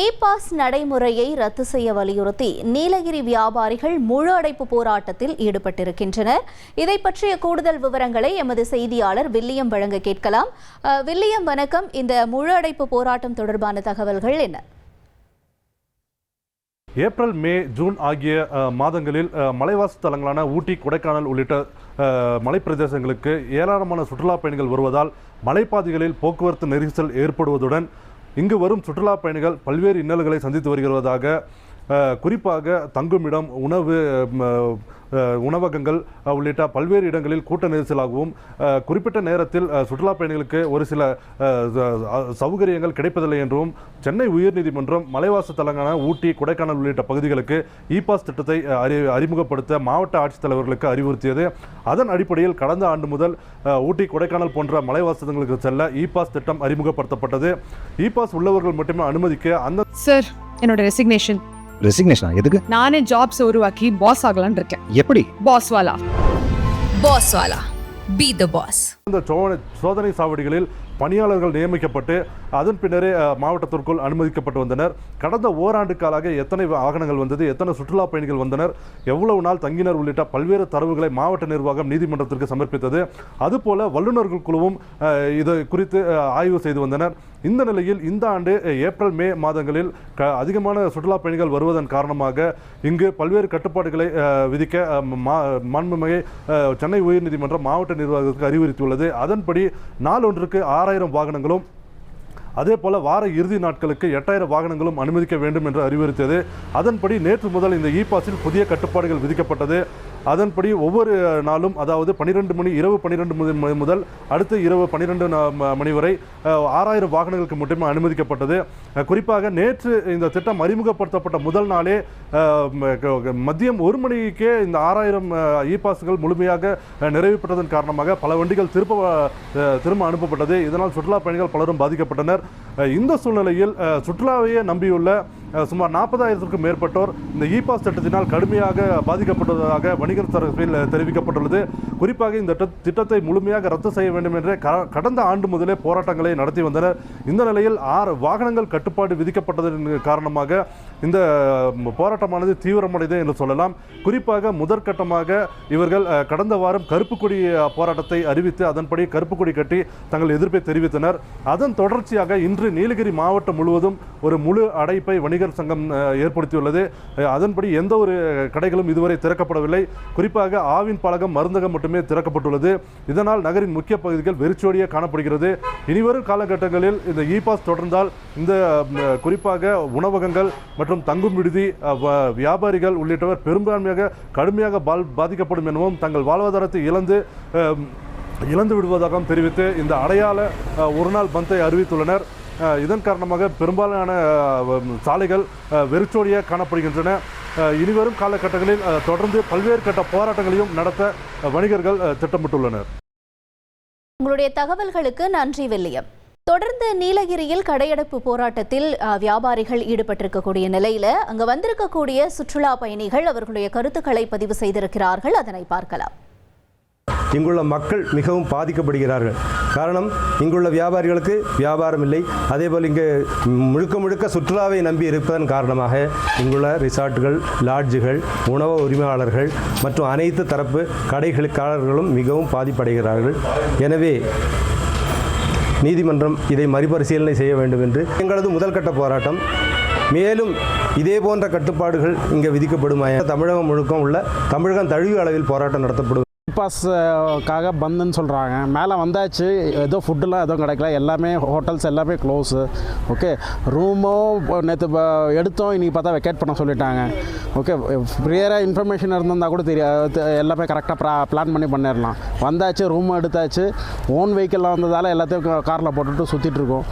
E pass நடைமுறையை ரத்து செய்ய வலியுறுத்தி நீலகிரி வியாபாரிகள் முழு அடைப்பு போராட்டத்தில் ஈடுபட்டிருக்கின்றனர். இதை பற்றிய கூடுதல் விவரங்களை எமது செய்தியாளர் வில்லியம் வழங்க கேட்கலாம். வில்லியம் வணக்கம். இந்த முழு அடைப்பு போராட்டம் தொடர்பான தகவல்கள் என்ன? ஏப்ரல் மே ஜூன் ஆகிய மாதங்களில் மலைவாசி தலங்களான ஊட்டி கொடைக்கானல் உள்ளிட்ட மலைப்பிரதேசங்களுக்கு ஏராளமான சுற்றுலா பயணிகள் வருவதால் மலைப்பாதைகளில் போக்குவரத்து நெரிசல் ஏற்படுவதுடன் இங்கு வரும் சுற்றுலா பயணிகள் பல்வேறு இன்னல்களை சந்தித்து வருகிறதாக குறிப்பாக தங்குமிடம் உணவு உணவகங்கள் உள்ளிட்ட பல்வேறு இடங்களில் கூட்ட நெரிசலாகவும் குறிப்பிட்ட நேரத்தில் சுற்றுலா பயணிகளுக்கு ஒரு சில சௌகரியங்கள் கிடைப்பதில்லை என்றும் சென்னை உயர்நீதிமன்றம் மலைவாச தலங்கான ஊட்டி கொடைக்கானல் உள்ளிட்ட பகுதிகளுக்கு இ பாஸ் திட்டத்தை அறி அறிமுகப்படுத்த மாவட்ட ஆட்சித்தலைவர்களுக்கு அறிவுறுத்தியது. அதன் அடிப்படையில் கடந்த ஆண்டு முதல் ஊட்டி கொடைக்கானல் போன்ற மலைவாசங்களுக்கு செல்ல இ பாஸ் திட்டம் அறிமுகப்படுத்தப்பட்டது. இ பாஸ் உள்ளவர்கள் மட்டுமே அனுமதிக்க அந்த சார் என்னோட ரெசிக்னேஷன் ரெசிக்னேஷனா எதுக்கு? நானே ஜாப்ஸ் உருவாக்கி பாஸ் ஆகலாம்னு இருக்கேன். எப்படி? பாஸ் வாலா Boss Wala. Be the boss. இந்த சோதனை சோதனை சாவடிகளில் பணியாளர்கள் நியமிக்கப்பட்டு அதன் பின்னரே மாவட்டத்திற்குள் அனுமதிக்கப்பட்டு வந்தனர். கடந்த ஓராண்டு காலாக எத்தனை வாகனங்கள் வந்தது எத்தனை சுற்றுலா பயணிகள் வந்தனர் எவ்வளவு நாள் தங்கினர் உள்ளிட்ட பல்வேறு தரவுகளை மாவட்ட நிர்வாகம் நீதிமன்றத்திற்கு சமர்ப்பித்தது. அதுபோல வல்லுநர்கள் குழுவும் இது குறித்து ஆய்வு செய்து வந்தனர். இந்த நிலையில் இந்த ஆண்டு ஏப்ரல் மே மாதங்களில் க அதிகமான சுற்றுலா பயணிகள் வருவதன் காரணமாக இங்கு பல்வேறு கட்டுப்பாடுகளை விதிக்க மா- மாண்புமிகு சென்னை உயர்நீதிமன்றம் மாவட்ட நிர்வாகத்துக்கு அறிவுறுத்தியுள்ளது. அதன்படி நாளொன்றுக்கு ஆறாயிரம் வாகனங்களும் அதே போல வார இறுதி நாட்களுக்கு எட்டாயிரம் வாகனங்களும் அனுமதிக்க வேண்டும் என்று அறிவுறுத்தியது. அதன்படி நேற்று முதல் இந்த இ பாஸில் புதிய கட்டுப்பாடுகள் விதிக்கப்பட்டது. அதன்படி ஒவ்வொரு நாளும் அதாவது பன்னிரெண்டு மணி இரவு பன்னிரெண்டு மணி முதல் அடுத்த இரவு பன்னிரெண்டு மணி வரை ஆறாயிரம் வாகனங்களுக்கு மட்டுமே அனுமதிக்கப்பட்டது. குறிப்பாக நேற்று இந்த திட்டம் அறிமுகப்படுத்தப்பட்ட முதல் நாளே மதியம் ஒரு மணிக்கே இந்த ஆறாயிரம் இ பாஸ்கள் முழுமையாக நிறைவு பெற்றதன் காரணமாக பல வண்டிகள் திரும்ப திரும்ப அனுப்பப்பட்டது. இதனால் சுற்றுலா பயணிகள் பலரும் பாதிக்கப்பட்டனர். இந்த சூழ்நிலையில் சுற்றுலாவையே நம்பியுள்ள சுமார் நாற்பதாயிரத்திற்கும் மேற்பட்டோர் இந்த இ பாஸ் திட்டத்தினால் கடுமையாக பாதிக்கப்பட்டதாக வணிகர் தரப்பில் தெரிவிக்கப்பட்டுள்ளது. குறிப்பாக இந்த திட்டத்தை முழுமையாக ரத்து செய்ய வேண்டும் என்று க- கடந்த ஆண்டு முதலே போராட்டங்களை நடத்தி வந்தனர். இந்த நிலையில் ஆறு வாகனங்கள் கட்டுப்பாடு விதிக்கப்பட்டதன் காரணமாக இந்த போராட்டமானது தீவிரமடைது என்று சொல்லலாம். குறிப்பாக முதற்கட்டமாக இவர்கள் கடந்த வாரம் கருப்பு கொடி போராட்டத்தை அறிவித்து அதன்படி கருப்பு கொடி கட்டி தங்கள் எதிர்ப்பை தெரிவித்தனர். அதன் தொடர்ச்சியாக இன்று நீலகிரி மாவட்டம் முழுவதும் ஒரு முழு அடைப்பை வணிகர் சங்கம் ஏற்படுத்தியுள்ளது. அதன்படி எந்த ஒரு கடைகளும் இதுவரை திறக்கப்படவில்லை. குறிப்பாக ஆவின் பழகம் மருந்தகம் மட்டுமே திறக்கப்பட்டுள்ளது. இதனால் நகரின் முக்கிய பகுதிகள் வெறிச்சோடியே காணப்படுகிறது. இனிவரும் காலகட்டங்களில் இந்த இ பாஸ் தொடர்ந்தால் இந்த குறிப்பாக உணவகங்கள் மற்றும் மற்றும் தங்கும் விடுதி வ- வியாபாரிகள் உள்ளிட்டவர் பெரும்பான்மையாக கடுமையாக பால் பாதிக்கப்படும் எனவும் தங்கள் வாழ்வாதாரத்தை இழந்து இழந்து விடுவதாகவும் தெரிவித்து இந்த அடையாள ஒருநாள் ஒரு நாள் பந்தை அறிவித்துள்ளனர். இதன் காரணமாக பெரும்பாலான சாலைகள் வெறிச்சோடியாக காணப்படுகின்றன. இனிவரும் காலகட்டங்களில் தொடர்ந்து பல்வேறு கட்ட போராட்டங்களையும் நடத்த வணிகர்கள் திட்டமிட்டுள்ளனர். உங்களுடைய தகவல்களுக்கு நன்றி வில்லியம். தொடர்ந்து நீலகிரியில் கடையடைப்பு போராட்டத்தில் வியாபாரிகள் ஈடுபட்டிருக்கக்கூடிய நிலையில அங்க வந்திருக்கக்கூடிய சுற்றுலா பயணிகள் அவர்களுடைய கருத்துக்களை பதிவு செய்திருக்கிறார்கள். அதனை பார்க்கலாம். இங்குள்ள மக்கள் மிகவும் பாதிக்கப்படுகிறார்கள். காரணம் இங்குள்ள வியாபாரிகளுக்கு வியாபாரம் இல்லை. அதேபோல் இங்கே முழுக்க முழுக்க சுற்றுலாவை நம்பி இருப்பதன் காரணமாக இங்குள்ள ரிசார்ட்டுகள் லாட்ஜுகள் உணவு உரிமையாளர்கள் மற்றும் அனைத்து தரப்பு கடைகளுக்காரர்களும் மிகவும் பாதிப்படைகிறார்கள். எனவே நீதிமன்றம் இதை மறுபரிசீலனை செய்ய வேண்டும் என்று எங்களது முதல்கட்ட போராட்டம். மேலும் இதே போன்ற கட்டுப்பாடுகள் இங்கே விதிக்கப்படுமாய தமிழகம் முழுக்கம் உள்ள தமிழகம் தழுவிய அளவில் போராட்டம் நடத்தப்படும். பாஸ்க்காக பந்துன்னு சொல்கிறாங்க மேலே வந்தாச்சு ஏதோ ஃபுட்டுலாம் எதுவும் கிடைக்கல. எல்லாமே ஹோட்டல்ஸ் எல்லாமே க்ளோஸு ஓகே ரூமோ நேற்று எடுத்தோம் இன்றைக்கி பார்த்தா வெக்கேட் பண்ண சொல்லிட்டாங்க. ஓகே ப்ரியராக இன்ஃபர்மேஷன் இருந்திருந்தால் கூட தெரியாது. எல்லாமே கரெக்டாக ப்ளா பிளான் பண்ணி பண்ணிடலாம். வந்தாச்சு ரூம் எடுத்தாச்சு. ஓன் வெஹிக்கிளில் வந்ததால் எல்லாத்தையும் காரில் போட்டுட்டு சுற்றிட்டுருக்கோம்